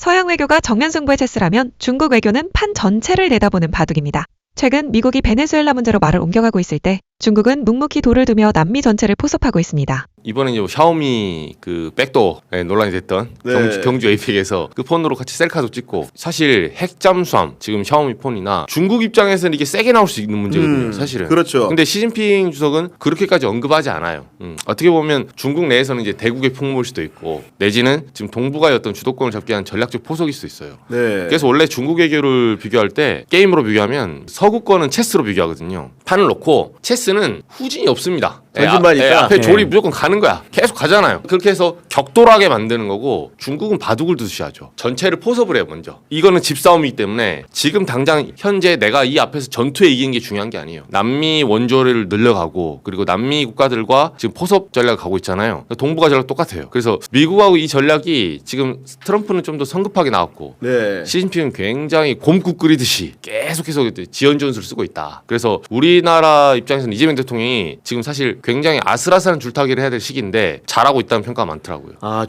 서양 외교가 정면 승부의 체스라면 중국 외교는 판 전체를 내다보는 바둑입니다. 최근 미국이 베네수엘라 문제로 말을 옮겨가고 있을 때 중국은 묵묵히 돌을 두며 남미 전체를 포섭하고 있습니다. 이번에 이제 뭐 샤오미 그 백도 예, 논란이 됐던 네. 경주, 경주 에이펙에서 그 폰으로 같이 셀카도 찍고 사실 핵 잠수함 지금 샤오미 폰이나 중국 입장에서는 이게 세게 나올 수 있는 문제거든요 음, 사실은 그렇죠. 근데 시진핑 주석은 그렇게까지 언급하지 않아요 음, 어떻게 보면 중국 내에서는 이제 대국의 풍모일 수도 있고 내지는 지금 동북아의 어떤 주도권을 잡기 위한 전략적 포석일 수도 있어요 네. 그래서 원래 중국 외교를 비교할 때 게임으로 비교하면 서구권은 체스로 비교하거든요. 판을 놓고 체스는 후진이 없습니다. 예, 전진반이니까. 예, 앞에 예. 조리 무조건 가는 거야. 계속 가잖아요. 그렇게 해서 격돌하게 만드는 거고 중국은 바둑을 두듯이 하죠. 전체를 포섭을 해요 먼저. 이거는 집싸움이기 때문에 지금 당장 현재 내가 이 앞에서 전투에 이기는 게 중요한 게 아니에요. 남미 원조를 늘려가고 그리고 남미 국가들과 지금 포섭 전략을 가고 있잖아요. 동북아 전략 똑같아요. 그래서 미국하고 이 전략이 지금 트럼프는 좀 더 성급하게 나왔고 네. 시진핑은 굉장히 곰국 끓이듯이 계속해서 지연 전술을 쓰고 있다. 그래서 우리나라 입장에서는 이재명 대통령이 지금 사실 굉장히 아슬아슬한 줄타기를 해야 될 시기인데 잘하고 있다는 평가가 많더라고요. 아